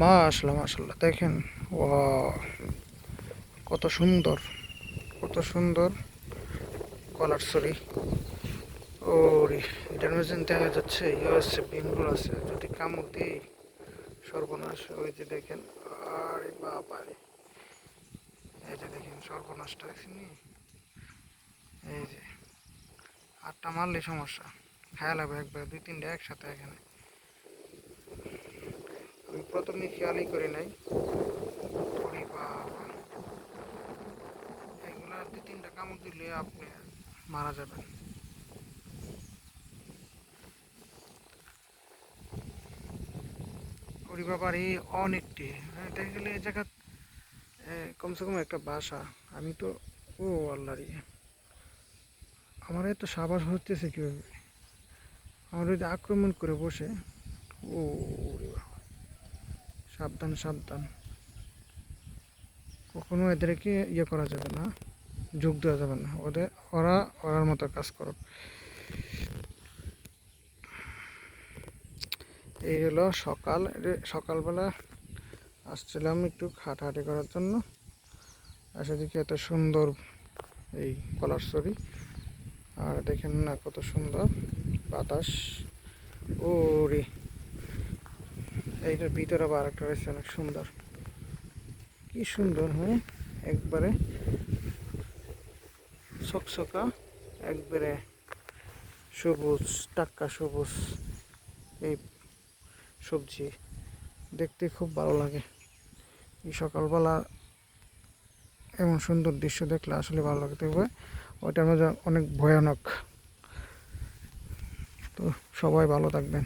মাশাল্লাহ মাশাল্লাহ। দেখেন ও কত সুন্দর কত সুন্দর কলার সরি ওরে এটার মধ্যে দেখা যাচ্ছে ইয়ে আছে বিমগুলো আছে। যদি কামড় দিই, সর্বনাশ ওই যে দেখেন, আরে বাবা এই যে দেখেন সর্বনাশটা দেখছেন নি? এই যে, আটটা মারলে সমস্যা। খেয়াল হবে একবার, দুই তিনটা একসাথে এখানে। প্রথমে খেয়ালই করি নাই। ওরে দুই তিনটা কামড় দিলে আপনি মারা যাবেন। ওরে বাবার এই অনেকটি দেখা গেলে এই জায়গা কমসে কম একটা বাসা। আমি তো, ও আল্লাহ রে আমার এত সাবাস হতেছে কীভাবে? আমার যদি আক্রমণ করে বসে, ও। সাবধান সাবধান। কখনো এদেরকে ইয়ে করা যাবে না, যোগ দেওয়া যাবে না। ওদের, ওরা, ওরার মতো কাজ করো এই হলো সকাল সকালবেলা আসছিলাম একটু হাঁটাহাঁটি করার জন্য। আর সেদিকে এত সুন্দর এই কলার ছড়ি আর দেখেন না কত সুন্দর বাতাস। ও রে এইটার ভিতরে আবার একটা রয়েছে, অনেক সুন্দর। কি সুন্দর হ্যাঁ? একবারে সকসকা একবারে সবুজ টাক্কা সবুজ এই সবজি। দেখতে খুব ভালো লাগে। এই সকালবেলা এমন সুন্দর দৃশ্য দেখলে আসলে ভালো লাগে তবে ওইটার মধ্যে অনেক ভয়ানক। তো সবাই ভালো থাকবেন।